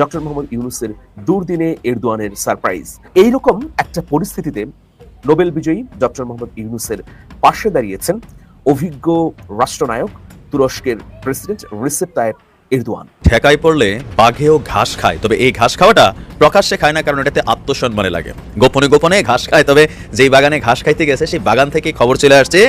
Doctor Mohammad ইউনুসের দুর্দিনে এরদোয়ানের surprise. এইরকম একটা পরিস্থিতিতে নোবেল বিজয়ী ডক্টর মোহাম্মদ ইউনুসের পাশে দাঁড়িয়েছেন অভিজ্ঞ রাষ্ট্রনায়ক, তুরস্কের প্রেসিডেন্ট রিসেপ তায়েব এরদোয়ান। ঠেকায় পড়লে বাঘেও ঘাস খায়, তবে এই ঘাস খাওয়াটা প্রকাশ্যে খায় না, কারণ এটাতে আত্মসম্মানে লাগে। গোপনে গোপনে ঘাস খায়, তবে যেই বাগানে ঘাস খাইতে গেছে, সেই বাগান থেকে খবর চলে আসছে,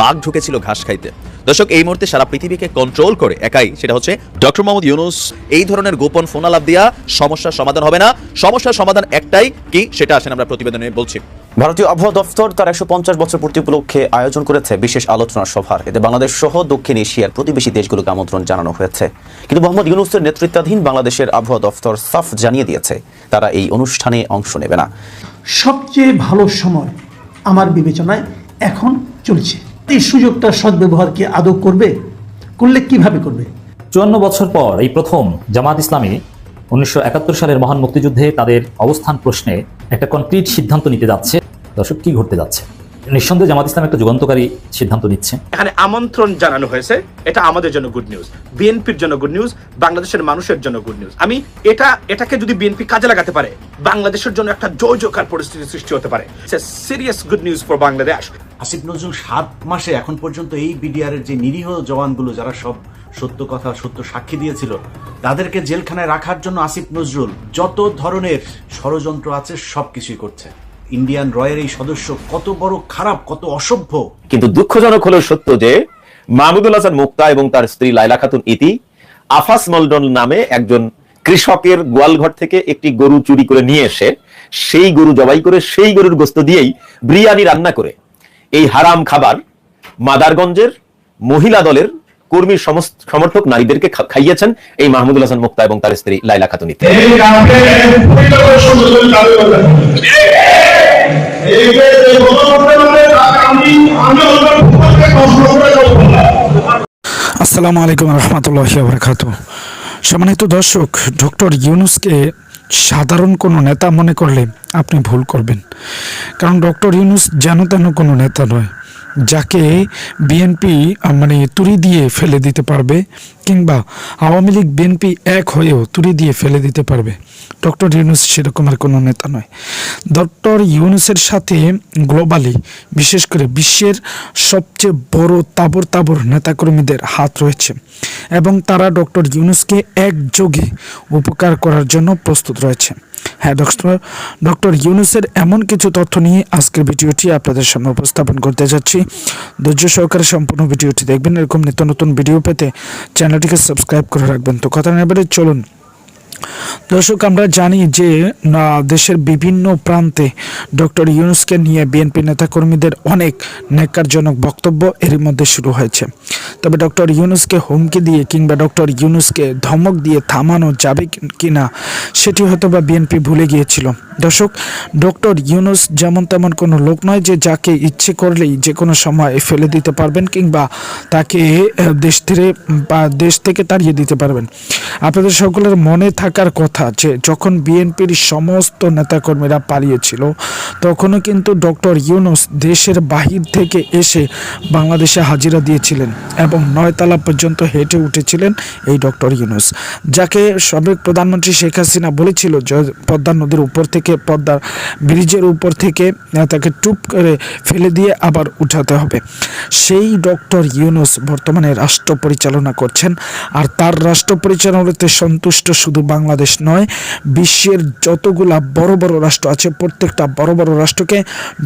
বাঘ ঢুকেছিল ঘাস খাইতে। দর্শক এই মুহূর্তে সারা পৃথিবীকে কন্ট্রোল করে একাই সেটা হচ্ছে ডক্টর মোহাম্মদ ইউনুস এই ধরনের গোপন ফোনালাপ দিয়া সমস্যার সমাধান হবে না। সমস্যার সমাধান একটাই কি সেটা আসেন আমরা প্রতিবেদনে বলছি। ভারতীয় আবহাওয়া দফতর তার একশো পঞ্চাশ বছর পূর্তি উপলক্ষে আয়োজন করেছে বিশেষ আলোচনা সভার। এতে বাংলাদেশ সহ দক্ষিণ এশিয়ার প্রতিবেশী দেশগুলোকে আমন্ত্রণ জানানো হয়েছে। কিন্তু মোহাম্মদ ইউনুসের নেতৃত্বাধীন বাংলাদেশের আবহাওয়া দফতর সাফ জানিয়ে দিয়েছে তারা এই অনুষ্ঠানে অংশ নেবে না। সবচেয়ে ভালো সময় আমার বিবেচনায় এখন চলছে। এই সুযোগটা সদ্ব্যবহার কি আদৌ করবে? করলে কীভাবে করবে? চুয়ান্ন বছর পর এই প্রথম জামাত ইসলামী উনিশশো একাত্তর সালের মহান মুক্তিযুদ্ধে তাদের অবস্থান প্রশ্নে একটা কনক্রিট সিদ্ধান্ত নিতে যাচ্ছে। দর্শক, কি ঘটতে যাচ্ছে? নিঃসন্দেহে জামাত ইসলাম একটা যুগান্তকারী সিদ্ধান্ত নিচ্ছে। এখানে আমন্ত্রণ জানানো হয়েছে এটা আমাদের জন্য গুড নিউজ বিএনপির জন্য গুড নিউজ বাংলাদেশের মানুষের জন্য গুড নিউজ আমি এটা এটাকে যদি বিএনপি কাজে লাগাতে পারে বাংলাদেশের জন্য একটা জয়জকার পরিস্থিতি সৃষ্টি হতে পারে। Serious good news for Bangladesh Asif Nazrul সাত মাসে এখন পর্যন্ত এই বিডিআর এর যে নিরীহ জওয়ানগুলো যারা সব সত্য কথা সত্য সাক্ষী দিয়েছিল তাদেরকে জেলখানায় রাখার জন্য আসিফ নজরুল যত ধরনের ষড়যন্ত্র আছে সব কিছুই করছে। ইন্ডিয়ান রয়ের এই সদস্য কত বড় খারাপ কত অসভ্য। কিন্তু দুঃখজনক হলেও সত্য যে মাহমুদুল হাসান মুক্তা এবং তার স্ত্রী লাইলা খাতুন ইতি আফাস মলডন নামে একজন কৃষকের গোয়ালঘর থেকে একটি গরু চুরি করে নিয়ে এসে সেই গরু জবাই করে সেই গরুর গোস্ত দিয়েই বিরিয়ানি রান্না করে। এই হারাম খাবার মাদারগঞ্জের মহিলা দলের কর্মী সমস্ত- সমর্থক নারীদেরকে খাইয়েছেন এই মাহমুদুল হাসান মুক্তা এবং তার স্ত্রী লাইলা খাতুন আসসালামু আলাইকুম রহমতুল্লাহ বরকাত সম্মানিত দর্শক, ডক্টর ইউনুসকে সাধারণ কোনো নেতা মনে করলে আপনি ভুল করবেন। কারণ ডক্টর ইউনুস যেন তেন কোনো নেতা নয়। যাকে বিএনপি মানে তুড়ি দিয়ে ফেলে দিতে পারবে, কিংবা আওয়ামী লীগ বিএনপি এক হয়েও তুরি দিয়ে ফেলে দিতে পারবে। ডক্টর ইউনুস সেরকম আর কোনো নেতা নয়। ডক্টর ইউনুসের সাথে গ্লোবালি, বিশেষ করে বিশ্বের সবচেয়ে বড় তাবর তাবর নেতাকর্মীদের হাত রয়েছে। এবং তারা ডক্টর ইউনুসকে একযোগে উপকার করার জন্য প্রস্তুত রয়েছে। হ্যাঁ ডক্টর ডক্টর ইউনুসের এমন কিছু তথ্য নিয়ে আজকের ভিডিওটি আপনাদের সামনে উপস্থাপন করতে যাচ্ছি। ধৈর্য সহকারে সম্পূর্ণ ভিডিওটি দেখবেন। এরকম নিত্য নতুন ভিডিও পেতে চ্যানেলটিকে সাবস্ক্রাইব করে রাখবেন। তো কথা না বলে চলুন দর্শক আমরা জানি যে না, দেশের বিভিন্ন প্রান্তে ডক্টর ইউনুসকে নিয়ে বিএনপি নেতাকর্মীদের অনেক ন্যাক্কারজনক বক্তব্য এরই মধ্যে শুরু হয়েছে। তবে ডক্টর ইউনুসকে হুমকি দিয়ে কিংবা ডক্টর ইউনুসকে ধমক দিয়ে থামানো যাবে কি- কিনা সেটি হয়তো বা বিএনপি ভুলে গিয়েছিল। দর্শক ডক্টর ইউনুস যেমন তেমন কোনো লোক নয় যে যাকে ইচ্ছে করলেই যে কোনো সময় ফেলে দিতে পারবেন কিংবা তাকে দেশ থেকে বা দেশ থেকে তাড়িয়ে দিতে পারবেন। আপনাদের সকলের মনে থাকার কথা যে যখন বিএনপির সমস্ত নেতাকর্মীরা পালিয়েছিল, তখনও কিন্তু ডক্টর ইউনুস দেশের বাহির থেকে এসে বাংলাদেশে হাজিরা দিয়েছিলেন এবং নয়তলা পর্যন্ত হেঁটে উঠেছিলেন এই ডক্টর ইউনুস, যাকে সাবেক প্রধানমন্ত্রী শেখ হাসিনা বলেছিল পদ্মা নদীর উপর থেকে, পদ্মা ব্রিজের উপর থেকে তাকে টুপ করে ফেলে দিয়ে আবার উঠাতে হবে। সেই ডক্টর ইউনুস বর্তমানে রাষ্ট্র পরিচালনা করছেন, আর তার রাষ্ট্র পরিচালনাতে সন্তুষ্ট শুধু বাংলাদেশ নয়, বিশ্বের যতগুলা বড় বড় রাষ্ট্র আছে, প্রত্যেকটা বড় বড় রাষ্ট্রকে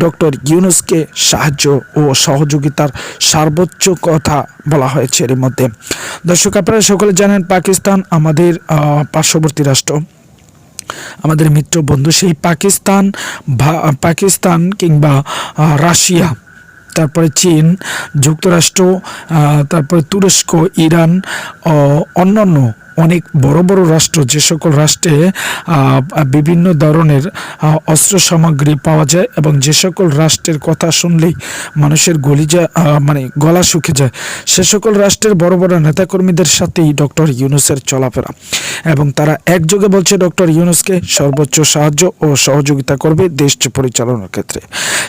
ডক্টর ইউনুসকে সাহায্য ও সহযোগিতার সর্বোচ্চ কথা বলা হয়েছে এর মধ্যে। দর্শক, আপনারা সকলে জানেন পাকিস্তান আমাদের পার্শ্ববর্তী রাষ্ট্র। আমাদের মিত্র বন্ধু, সেই পাকিস্তান পাকিস্তান কিংবা রাশিয়া, তারপরে চীন, যুক্তরাষ্ট্র তারপরে তুরস্ক, ইরান অন্যান্য অনেক বড় বড় রাষ্ট্র, যে সকল রাষ্ট্রে বিভিন্ন ধরনের অস্ত্র সামগ্রী পাওয়া যায় এবং যে সকল রাষ্ট্রের কথা শুনলেই মানুষের গলি যা মানে গলা শুকে যায়। সে সকল রাষ্ট্রের বড় বড় নেতাকর্মীদের সাথেই ডক্টর ইউনুসের চলাফেরা এবং তারা একযোগে বলছে, ডক্টর ইউনুসকে সর্বোচ্চ সাহায্য ও সহযোগিতা করবে দেশ পরিচালনার ক্ষেত্রে।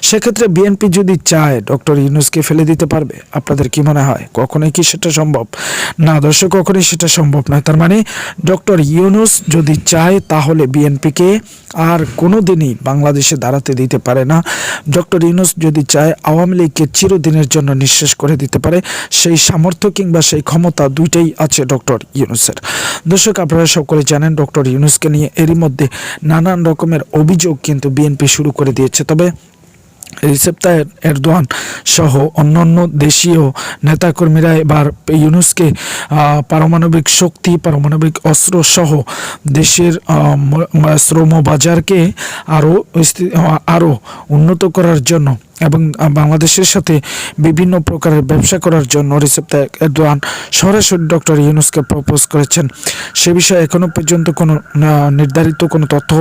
সেক্ষেত্রে বিএনপি যদি চায় ডক্টর ইউনুসকে ফেলে দিতে পারবে, আপনাদের কি মনে হয়? কখনোই কি সেটা সম্ভব? না, দর্শক, কখনোই সেটা সম্ভব নয়। তার মানে ডক্টর ইউনুস যদি চায় তাহলে বিএনপিকে আর কোনো দিনই বাংলাদেশে দাঁড়াতে দিতে পারে না। ডক্টর ইউনুস যদি চায় আওয়ামী লীগকে চিরদিনের জন্য নিঃশেষ করে দিতে পারে, সেই সামর্থ্য কিংবা সেই ক্ষমতা দুইটাই আছে ডক্টর ইউনুসের। দর্শক, আপনারা সকলে জানেন, ডক্টর ইউনুসকে নিয়ে এরই মধ্যে নানান রকমের অভিযোগ কিন্তু বিএনপি শুরু করে দিয়েছে। তবে রিসেপ এরদোয়ান সহ অন্যান্য দেশীয় নেতাকর্মীরা এবার ইউনুসকে পারমাণবিক শক্তি, পারমাণবিক অস্ত্র সহ দেশের শ্রম বাজারকে আরও আরও উন্নত করার জন্য এবং বাংলাদেশের সাথে বিভিন্ন প্রকারের ব্যবসা করার জন্য রিসেপ এরদোয়ান সরাসরি ডক্টর ইউনুসকে প্রপোজ করেছেন। সে বিষয়ে এখনও পর্যন্ত কোনো নির্ধারিত কোনো তথ্য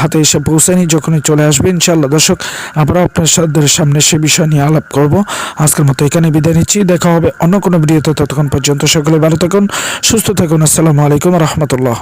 হাতে এসে পৌঁছায়নি যখনই চলে আসবে, ইনশাআল্লাহ। দর্শক, আমরা আপনাদের সামনে সে বিষয় নিয়ে আলাপ করব। আজকের মতো এখানে বিদায় নিচ্ছি। দেখা হবে অন্য কোনো ভিডিওতে। ততক্ষণ পর্যন্ত সকলে ভালো থাকুন, সুস্থ থাকুন। আসসালামু আলাইকুম রহমতুল্লাহ।